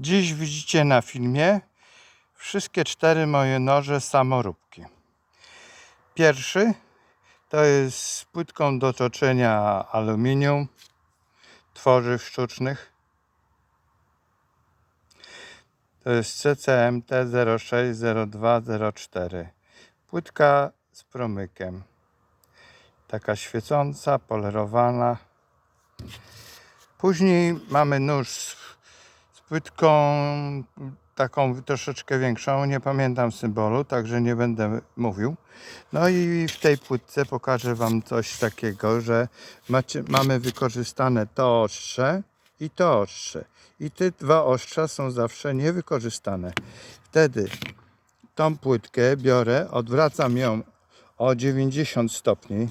Dziś widzicie na filmie wszystkie cztery moje noże samoróbki. Pierwszy to jest z płytką do toczenia aluminium, tworzyw sztucznych. To jest CCMT 060204. Płytka z promykiem. Taka świecąca, polerowana. Później mamy nóż płytką taką troszeczkę większą, nie pamiętam symbolu, także nie będę mówił. No i w tej płytce pokażę Wam coś takiego, że macie, mamy wykorzystane to ostrze i to ostrze. I te dwa ostrza są zawsze niewykorzystane. Wtedy tą płytkę biorę, odwracam ją o 90 stopni.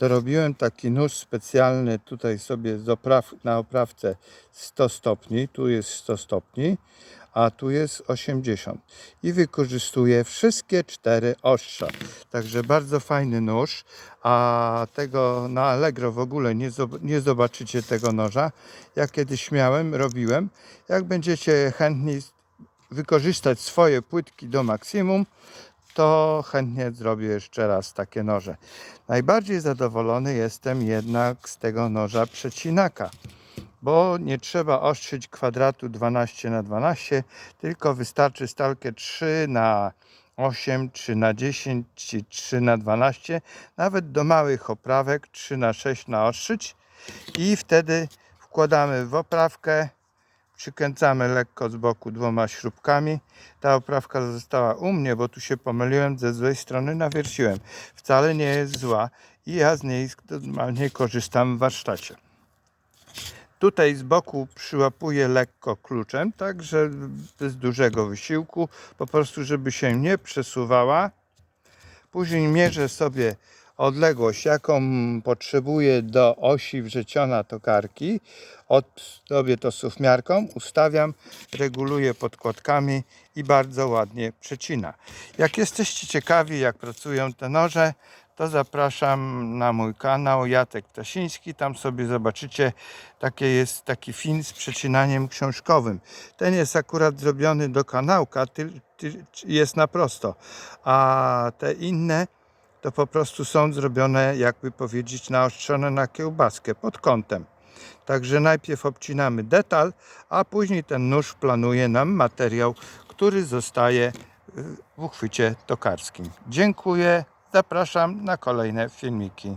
Dorobiłem taki nóż specjalny tutaj sobie opraw, na oprawce 100 stopni. Tu jest 100 stopni, a tu jest 80. I wykorzystuję wszystkie cztery ostrza. Także bardzo fajny nóż. A tego na Allegro w ogóle nie, nie zobaczycie tego noża. Ja kiedyś miałem, robiłem. Jak będziecie chętni wykorzystać swoje płytki do maksimum, to chętnie zrobię jeszcze raz takie noże. Najbardziej zadowolony jestem jednak z tego noża przecinaka, bo nie trzeba ostrzyć kwadratu 12 na 12, tylko wystarczy stalkę 3 na 8 czy na 10 czy 3 na 12, nawet do małych oprawek 3 na 6 naostrzyć i wtedy wkładamy w oprawkę przykręcamy lekko z boku dwoma śrubkami. Ta oprawka została u mnie, bo tu się pomyliłem, ze złej strony nawierciłem. Wcale nie jest zła i ja z niej normalnie korzystam w warsztacie. Tutaj z boku przyłapuję lekko kluczem, tak że bez dużego wysiłku, po prostu żeby się nie przesuwała. Później mierzę sobie odległość, jaką potrzebuję do osi wrzeciona tokarki. Od, robię to sufmiarką, ustawiam, reguluję podkładkami i bardzo ładnie przecina. Jak jesteście ciekawi, jak pracują te noże, to zapraszam na mój kanał Jacek Ptasiński. Tam sobie zobaczycie, takie jest taki film z przecinaniem książkowym. Ten jest akurat zrobiony do kanałka, ty, ty, jest na prosto, a te inne to po prostu są zrobione, jakby powiedzieć, naostrzone na kiełbaskę pod kątem. Także najpierw obcinamy detal, a później ten nóż planuje nam materiał, który zostaje y, w uchwycie tokarskim. Dziękuję, zapraszam na kolejne filmiki.